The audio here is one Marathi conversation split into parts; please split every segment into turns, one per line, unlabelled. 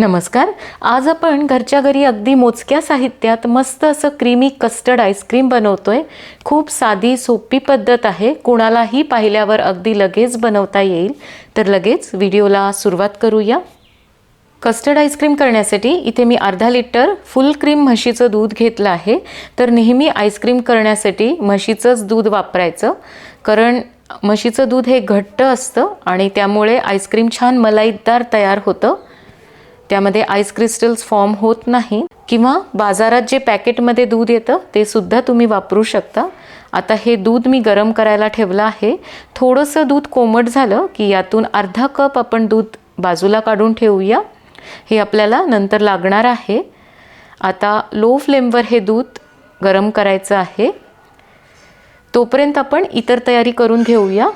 नमस्कार. आज आपण घरच्या घरी अगदी मोजक्या साहित्यात मस्त असं क्रीमी कस्टर्ड आईस्क्रीम बनवतोय. खूप साधी सोपी पद्धत आहे. कुणालाही पाहिल्यावर अगदी लगेच बनवता येईल. तर लगेच व्हिडिओला सुरुवात करूया. कस्टर्ड आईस्क्रीम करण्यासाठी इथे मी अर्धा लिटर फुल क्रीम म्हशीचं दूध घेतलं आहे. तर नेहमी आईस्क्रीम करण्यासाठी म्हशीचंच दूध वापरायचं. कारण म्हशीचं दूध हे घट्ट असतं आणि त्यामुळे आईस्क्रीम छान मलाईदार तयार होतं. त्यामध्ये आईस क्रिस्टल्स फॉर्म होत नाही किंवा बाजारात जे पॅकेटमध्ये दूध येतं ते सुद्धा तुम्ही वापरू शकता. आता हे दूध मी गरम करायला ठेवलं आहे. थोडंसं दूध कोमट झालं की यातून अर्धा कप आपण दूध बाजूला काढून ठेवूया. हे आपल्याला नंतर लागणार आहे. आता लो फ्लेमवर हे दूध गरम करायचं आहे. तोपर्यंत आपण इतर तयारी करून घेऊया.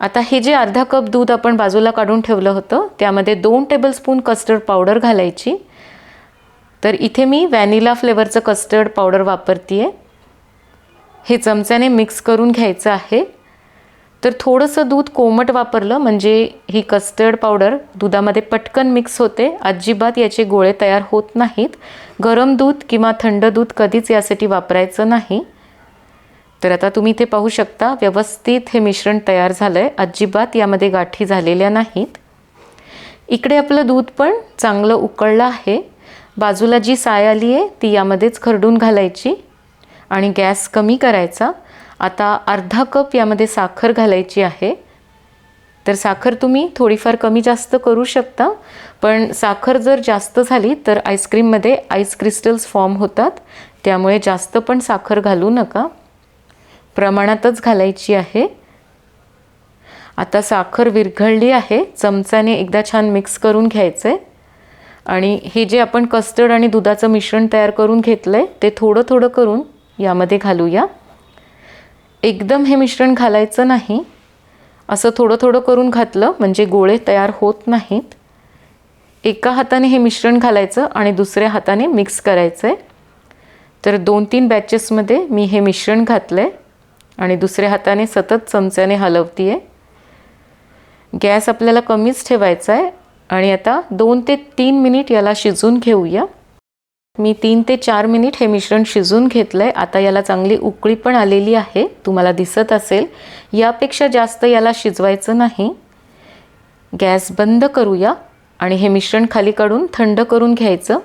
आता हे जे अर्धा कप दूध आपण बाजूला काढून ठेवलं होतं त्यामध्ये दोन टेबलस्पून कस्टर्ड पावडर घालायची. तर इथे मी व्हॅनिला फ्लेवरचं कस्टर्ड पावडर वापरते आहे हे चमच्याने मिक्स करून घ्यायचं आहे. तर थोडंसं दूध कोमट वापरलं म्हणजे ही कस्टर्ड पावडर दुधामध्ये पटकन मिक्स होते. अजिबात याचे गोळे तयार होत नाहीत. गरम दूध किंवा थंड दूध कधीच यासाठी वापरायचं नाही. तर आता तुम्ही इथे पाहू शकता व्यवस्थित हे मिश्रण तयार झालं आहे अजिबात यामध्ये गाठी झालेल्या नाहीत. इकडे आपलं दूध पण चांगलं उकळलं आहे. बाजूला जी साय आली आहे ती यामध्येच खरडून घालायची आणि गॅस कमी करायचा. आता अर्धा कप यामध्ये साखर घालायची आहे. तर साखर तुम्ही थोडीफार कमी जास्त करू शकता पण साखर जर जास्त झाली तर आईस्क्रीममध्ये आईस क्रिस्टल्स फॉर्म होतात. त्यामुळे जास्त पण साखर घालू नका. प्रमाणातच घालायची आहे. आता साखर विरघळली आहे. चमचाने एकदा छान मिक्स करून घ्यायचं आहे आणि हे जे आपण कस्टर्ड आणि दुधाचं मिश्रण तयार करून घेतलं आहे ते थोडं थोडं करून यामध्ये घालूया. एकदम हे मिश्रण घालायचं नाही. असं थोडं थोडं करून घातलं म्हणजे गोळे तयार होत नाहीत. एका हाताने हे मिश्रण घालायचं आणि दुसऱ्या हाताने मिक्स करायचं आहे तर दोन तीन बॅचेसमध्ये मी हे मिश्रण घातलं आहे आणि दुसऱ्या हाताने सतत चमच्याने हलवती आहे गॅस आपल्याला कमीच ठेवायचा आहे आणि आता दोन ते तीन मिनिट याला शिजून घेऊया. मी तीन ते चार मिनिट हे मिश्रण शिजून घेतलं आहे आता याला चांगली उकळी पण आलेली आहे. तुम्हाला दिसत असेल. यापेक्षा जास्त याला शिजवायचं नाही. गॅस बंद करूया. आणि हे मिश्रण खाली काढून थंड करून घ्यायचं.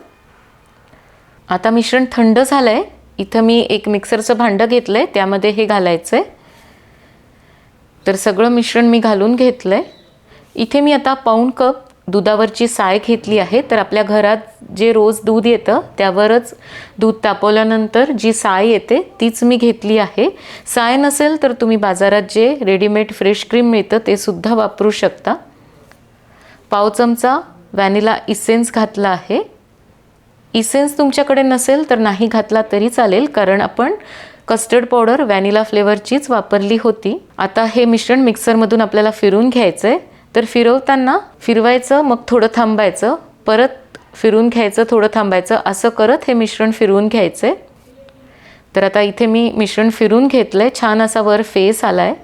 आता मिश्रण थंड झालं आहे इथं मी एक मिक्सरचं भांडं घेतलं आहे त्यामध्ये हे घालायचं आहे तर सगळं मिश्रण मी घालून घेतलं आहे इथे मी आता पाऊण कप दुधावरची साय घेतली आहे तर आपल्या घरात जे रोज दूध येतं त्यावरच दूध तापवल्यानंतर जी साय येते तीच मी घेतली आहे. साय नसेल तर तुम्ही बाजारात जे रेडीमेड फ्रेश क्रीम मिळतं ते सुद्धा वापरू शकता. पाव चमचा व्हॅनिला इसेन्स घातला आहे. इसेन्स तुमच्याकडे नसेल तर नाही घातला तरी चालेल कारण आपण कस्टर्ड पावडर व्हॅनिला फ्लेवरचीच वापरली होती. आता हे मिश्रण मिक्सरमधून आपल्याला फिरून घ्यायचं आहे तर फिरवताना फिरवायचं मग थोडं थांबायचं परत फिरून घ्यायचं थोडं थांबायचं असं करत हे मिश्रण फिरवून घ्यायचं आहे तर आता इथे मी मिश्रण फिरून घेतलं आहे छान असा वर फेस आला आहे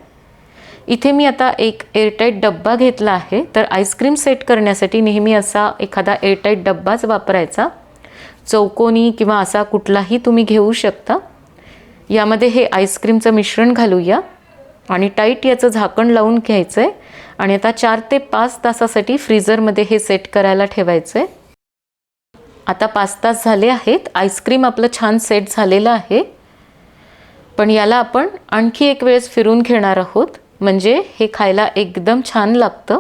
इथे मी आता एक एअरटाईट डब्बा घेतला आहे. तर आईस्क्रीम सेट करण्यासाठी नेहमी असा एखादा एअरटाईट डब्बाच वापरायचा. चौकोनी किंवा असा कुठलाही तुम्ही घेऊ शकता. यामध्ये हे आईस्क्रीमचं मिश्रण घालूया. आणि टाईट याचं झाकण लावून घ्यायचं आहे आणि आता चार ते पाच तासासाठी फ्रीजरमध्ये हे सेट करायला ठेवायचं आहे आता पाच तास झाले आहेत. आईस्क्रीम आपलं छान सेट झालेलं आहे. पण याला आपण आणखी एक वेळेस फिरून घेणार आहोत. म्हणजे हे खायला एकदम छान लागतं.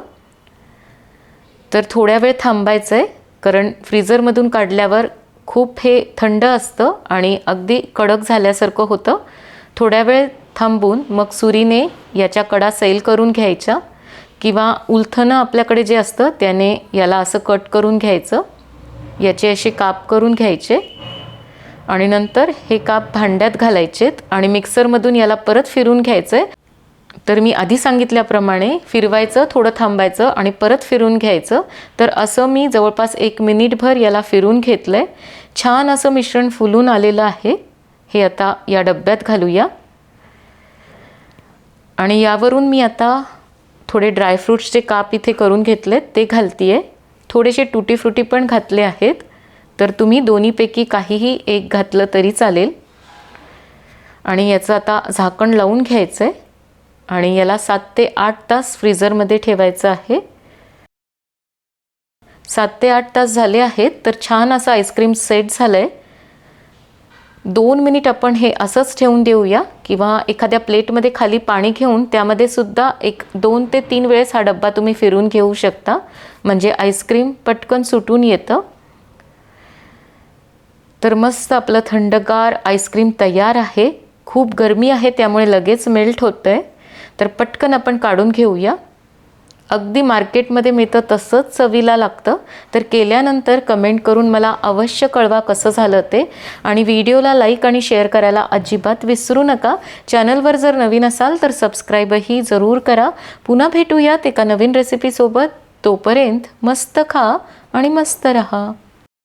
तर थोड्या वेळ थांबायचं आहे कारण फ्रीजरमधून काढल्यावर खूप हे थंड असतं आणि अगदी कडक झाल्यासारखं होतं. थोड्या वेळ थांबून मग सुरीने याच्या कडा सैल करून घ्यायच्या किंवा उलथनं आपल्याकडे जे असतं त्याने याला असं कट करून घ्यायचं. याचे असे काप करून घ्यायचे आणि नंतर हे काप भांड्यात घालायचेत आणि मिक्सरमधून याला परत फिरून घ्यायचं आहे तर मी आधी सांगितल्याप्रमाणे फिरवायचं थोडं थांबायचं आणि परत फिरून घ्यायचं. तर असं मी जवळपास एक मिनिटभर याला फिरून घेतलं आहे छान असं मिश्रण फुलून आलेलं आहे. हे आता या डब्यात घालूया. आणि यावरून मी आता थोडे ड्रायफ्रूट्सचे काप इथे करून घेतलेत ते घालते आहे थोडेसे टुटी फ्रुटी पण घातले आहेत. तर तुम्ही दोन्हीपैकी काहीही एक घातलं तरी चालेल. आणि याचं आता झाकण लावून घ्यायचं आहे आणि याला सात ते आठ तास फ्रीझरमध्ये ठेवायचं आहे. सात ते आठ तास झाले आहेत तर छान असं आईस्क्रीम सेट झालं आहे दोन मिनिट आपण हे असंच ठेवून देऊया किंवा एखाद्या प्लेटमध्ये खाली पाणी घेऊन त्यामध्ये सुद्धा एक दोन ते तीन वेळेस हा डब्बा तुम्ही फिरून घेऊ शकता. म्हणजे आईस्क्रीम पटकन सुटून येतं. तर मस्त आपलं थंडगार आईस्क्रीम तयार आहे. खूप गरमी आहे त्यामुळे लगेच मेल्ट होतं आहे तर पटकन आपण काढून घेऊया. अगदी मार्केटमध्ये मिळतं तसंच चवीला लागतं. तर केल्यानंतर कमेंट करून मला अवश्य कळवा कसं झालं ते. आणि व्हिडिओला लाईक आणि शेअर करायला अजिबात विसरू नका. चॅनलवर जर नवीन असाल तर सबस्क्राईबही जरूर करा. पुन्हा भेटूयात एका नवीन रेसिपीसोबत तोपर्यंत मस्त खा आणि मस्त रहा.